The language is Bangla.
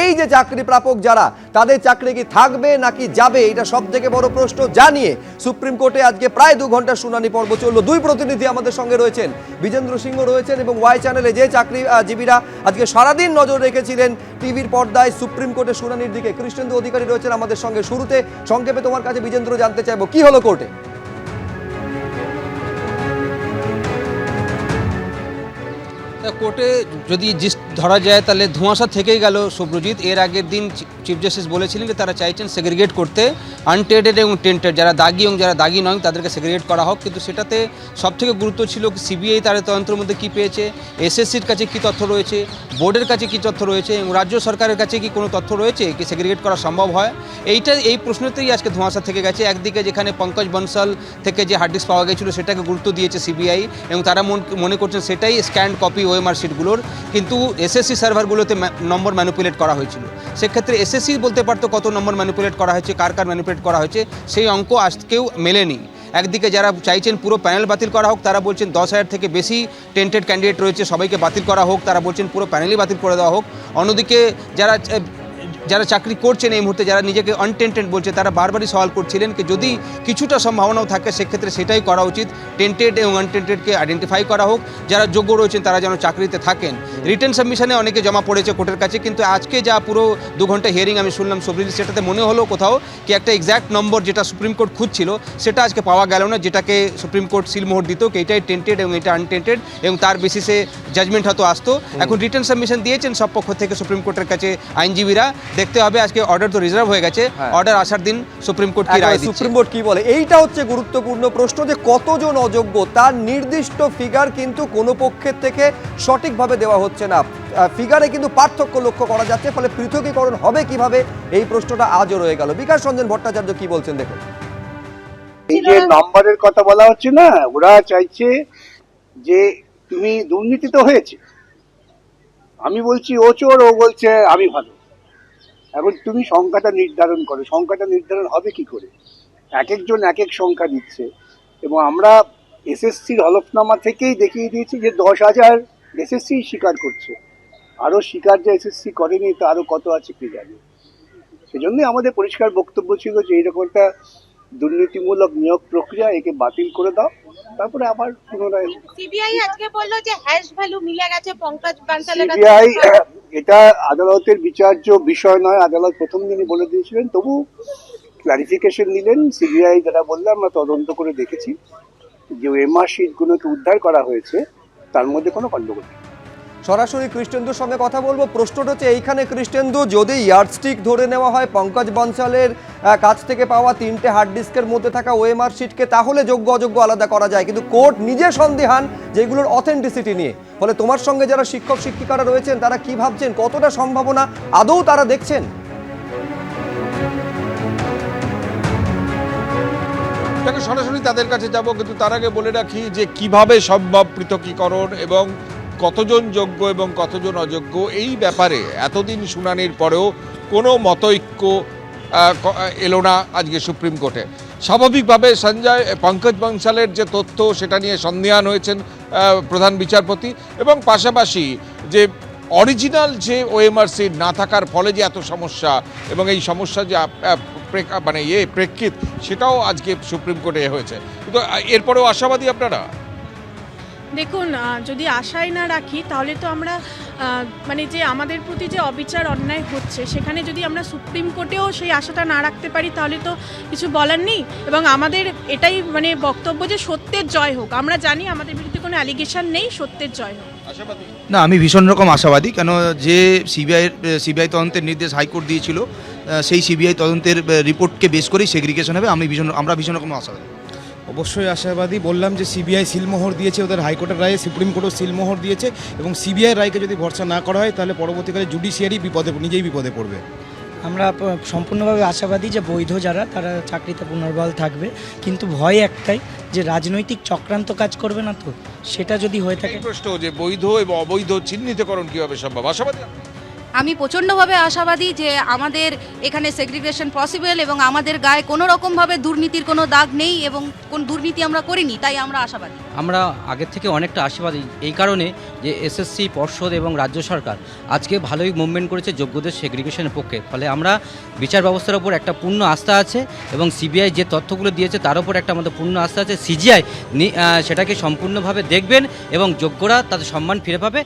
এই যে চাকরি প্রাপক যারা, তাদের চাকরি কি থাকবে নাকি যাবে? এটা সব থেকে বড় প্রশ্ন জানিয়ে সুপ্রিম কোর্টে আজকে প্রায় দু ঘণ্টার শুনানি পর্ব চলল। দুই প্রতিনিধি আমাদের সঙ্গে রয়েছেন। বিজেন্দ্র সিংহ রয়েছেন এবং ওয়াই চ্যানেলে যে চাকরিজীবীরা আজকে সারাদিন নজর রেখেছিলেন, টিভির পর্দায় সুপ্রিম কোর্টের শুনানির দিকে। কৃষ্ণেন্দু অধিকারী রয়েছেন আমাদের সঙ্গে শুরুতে। সংক্ষেপে তোমার কাছে বিজেন্দ্র জানতে চাইব, কি হলো কোর্টে? কোর্টে যদি ধরা যায় তাহলে ধোঁয়াশা থেকেই গেল শুভ্রজিৎ এর আগের দিন চিফ জাস্টিস বলেছিলেন যে তারা চাইছেন সেগ্রিগেট করতে। আনটেডেড এবং টেন্টেড যারা দাগি এবং যারা দাগি নয়, তাদেরকে সেগ্রিগেট করা হোক। কিন্তু সেটাতে সবথেকে গুরুত্ব ছিল সিবিআই তার তদন্তের মধ্যে কী পেয়েছে, এসএসসির কাছে কী তথ্য রয়েছে, বোর্ডের কাছে কী তথ্য রয়েছে এবং রাজ্য সরকারের কাছে কি কোনো তথ্য রয়েছে কি সেগ্রিগেট করা সম্ভব হয়? এইটা, এই প্রশ্নতেই আজকে ধোঁয়াশা থেকে গেছে। একদিকে যেখানে পঙ্কজ বনসাল থেকে যে হার্ড ডিস্ক পাওয়া গেছিল সেটাকে গুরুত্ব দিয়েছে সিবিআই এবং তারা মন- মনে করছেন সেটাই স্ক্যান্ড কপি ওএমআর শিটগুলোর কিন্তু এসএসসি সার্ভারগুলোতে নম্বর ম্যানুপুলেট করা হয়েছিল। সেক্ষেত্রে এসএসসি বলতে পারতো কত নম্বর ম্যানিপুলেট করা হয়েছে, কার কার ম্যানিপুলেট করা হয়েছে, সেই অঙ্ক আজকেও মেলেনি। একদিকে যারা চাইছেন পুরো প্যানেল বাতিল করা হোক, তারা বলছেন দশ হাজার থেকে বেশি টেন্টেড ক্যান্ডিডেট রয়েছে, সবাইকে বাতিল করা হোক, তারা বলছেন পুরো প্যানেলই বাতিল করে দেওয়া হোক। অন্যদিকে যারা যারা চাকরি করছেন এই মুহূর্তে যারা নিজেকে আনটেন্টেড বলছে তারা বারবারই সওয়াল করছিলেন কি যদি কিছুটা সম্ভাবনাও থাকে সেক্ষেত্রে সেটাই করা উচিত। টেন্টেড এবং আনটেন্টেডকে আইডেন্টিফাই করা হোক। যারা যোগ্য রয়েছেন তারা যেন চাকরিতে থাকেন। রিটার্ন সাবমিশনে অনেকে জমা পড়েছে কোর্টের কাছে কিন্তু আজকে যা পুরো দু ঘণ্টা হিয়ারিং আমি শুনলাম সবরিল সেটাতে মনে হলো কোথাও কি একটা এক্স্যাক্ট নম্বর যেটা সুপ্রিম কোর্ট খুঁজছিল সেটা আজকে পাওয়া গেল না যেটাকে সুপ্রিম কোর্ট সিলমোহর দিত কি এটাই টেন্টেড এবং এটা আনটেন্টেড এবং তার বেসিসে জাজমেন্ট হয়তো আসতো। এখন রিটার্ন সাবমিশন দিয়েছেন সব পক্ষ থেকে সুপ্রিম কোর্টের কাছে আইনজীবীরা। দেখতে হবে আজকে অর্ডার তো রিজার্ভ হয়ে গেছে। হ্যাঁ। অর্ডার আসার দিন সুপ্রিম কোর্ট কি রায় দিচ্ছে? সুপ্রিম কোর্ট কি বলে? এইটা হচ্ছে গুরুত্বপূর্ণ প্রশ্ন যে কতজন অযোগ্য তার নির্দিষ্ট ফিগার কিন্তু কোনো পক্ষের থেকে সঠিকভাবে দেওয়া হচ্ছে না। ফিগারে কিন্তু পার্থক্য লক্ষ্য করা যাচ্ছে ফলে পৃথকীকরণ হবে কীভাবে? এই প্রশ্নটা আজও রয়ে গেল। বিকাশ রঞ্জন ভট্টাচার্য কি বলছেন দেখুন। এই যে নাম্বারের কথা বলা হচ্ছে না ওরা চাইছে যে তুমি দুর্নীতি তো হয়েছে। আমি বলছি ও চোর ও বলছে আমি ভালো। এখন তুমি সংখ্যাটা নির্ধারণ করো। সংখ্যাটা নির্ধারণ হবে কি করে? এক একজন এক এক সংখ্যা দিচ্ছে। এবং আমরা এসএসসির হলফনামা থেকেই দেখিয়ে দিয়েছি যে দশ হাজার এসএসসি স্বীকার করছে। আরও স্বীকার যে এসএসসি করেনি তো আরও কত আছে কে জানে? সেজন্যই আমাদের পরিষ্কার বক্তব্য ছিল যে এইরকম একটা দুর্নীতিমূলক নিয়োগ প্রক্রিয়া একে বাতিল করে দাও। তারপরে আবার পুনরায় সিবিআই আজকে বলল যে হ্যাশ ভ্যালু মিলে গেছে পঙ্কজ বানসালের এটা আদালতের বিচার্য বিষয় নয়, আদালত প্রথম দিনই বলে দিয়েছিলেন, তবু ক্লারিফিকেশন নিলেন সিবিআই যারা বললে আমরা তদন্ত করে দেখেছি যে এমআর শিটগুলোকে উদ্ধার করা হয়েছে, তার মধ্যে কোনো গণ্ডগোল নেই। সরাসরি কৃষ্ণেন্দুর সঙ্গে কথা বলব। প্রশ্নটা হচ্ছে, এইখানে কৃষ্ণেন্দু, যদি ইয়ার্ডস্টিক ধরে নেওয়া হয় পঙ্কজ বনসালের কাছ থেকে পাওয়া তিনটে হার্ড ডিস্কের মধ্যে থাকা ওএমআর শিটকে তাহলে যোগ্য অযোগ্য আলাদা করা যায়। কিন্তু কোর্ট নিজে সন্দেহান যেগুলোর অথেন্টিসিটি নিয়ে। ফলে তোমার সঙ্গে যারা শিক্ষক, শিক্ষিকারা রয়েছেন, তারা কি ভাবছেন? কতটা সম্ভাবনা? আদৌ তারা দেখছেন? দেখো, সরাসরি তাদের কাছে যাব, কিন্তু তার আগে বলে রাখি যে কীভাবে সম্ভব পৃথকীকরণ এবং কতজন যোগ্য এবং কতজন অযোগ্য, এই ব্যাপারে এতদিন শুনানির পরেও কোনো মতৈক্য এলো না আজকে সুপ্রিম কোর্টে। স্বাভাবিকভাবে সঞ্জয়, পঙ্কজ বংশালের যে তথ্য, সেটা নিয়ে সন্দেহান হয়েছেন প্রধান বিচারপতি। এবং পাশাপাশি যে অরিজিনাল যে ওএমআর সিট না থাকার ফলে যে এত সমস্যা এবং এই সমস্যা যে মানে ইয়ে প্রেক্ষিত, সেটাও আজকে সুপ্রিম কোর্টে হয়েছে। কিন্তু এরপরেও আশাবাদী আপনারা? দেখুন যদি আশাই না রাখি তাহলে তো আমরা মানে যে আমাদের প্রতি যে অবিচার অন্যায় হচ্ছে সেখানে যদি আমরা সুপ্রিম কোর্টেও সেই আশাটা না রাখতে পারি তাহলে তো কিছু বলার নেই। এবং আমাদের এটাই মানে বক্তব্য যে সত্যের জয় হোক। আমরা জানি আমাদের বিরুদ্ধে কোনো অ্যালিগেশন নেই সত্যের জয় হোক। আশাবাদী? না আমি ভীষণ রকম আশাবাদী কেন যে সিবিআই সিবিআই তদন্তের নির্দেশ হাইকোর্ট দিয়েছিল সেই সিবিআই তদন্তের রিপোর্টকে বেস করেই সেগ্রিগেশন হবে আমি ভীষণ আমরা ভীষণ রকম আশাবাদী। অবশ্যই আশাবাদী। বললাম যে সিবিআই সিলমোহর দিয়েছে ওদের হাইকোর্টের রায়ে সুপ্রিম কোর্টও সিলমোহর দিয়েছে এবং সিবিআই রায়কে যদি ভরসা না করা হয় তাহলে পরবর্তীকালে জুডিশিয়ারি বিপদে নিজেই বিপদে পড়বে। আমরা সম্পূর্ণভাবে আশাবাদী যে বৈধ যারা তারা চাকরিতে পুনর্বহাল থাকবে। কিন্তু ভয় একটাই যে রাজনৈতিক চক্রান্ত কাজ করবে না তো? সেটা যদি হয়ে থাকে প্রশ্ন যে বৈধ এবং অবৈধ চিহ্নিতকরণ কীভাবে সম্ভব? আশাবাদী? আমি প্রচণ্ডভাবে আশাবাদী যে আমাদের এখানে সেগ্রিগেশন পসিবল এবং আমাদের গায়ে কোনো রকমভাবে দুর্নীতির কোনো দাগ নেই এবং কোন দুর্নীতি আমরা করিনি, তাই আমরা আশাবাদী। আমরা আগের থেকে অনেকটা আশীর্বাদী এই কারণে যে এসএসসি পর্ষদ এবং রাজ্য সরকার আজকে ভালোই মুভমেন্ট করেছে যোগ্যদের সেগ্রিগেশনের পক্ষে। ফলে আমরা বিচার ব্যবস্থার উপর একটা পূর্ণ আস্থা আছে এবং সিবিআই যে তথ্যগুলো দিয়েছে তার উপর একটা আমাদের পূর্ণ আস্থা আছে। সিজিআই সেটাকে সম্পূর্ণভাবে দেখবেন এবং যোগ্যরা তাদের সম্মান ফিরে পাবে।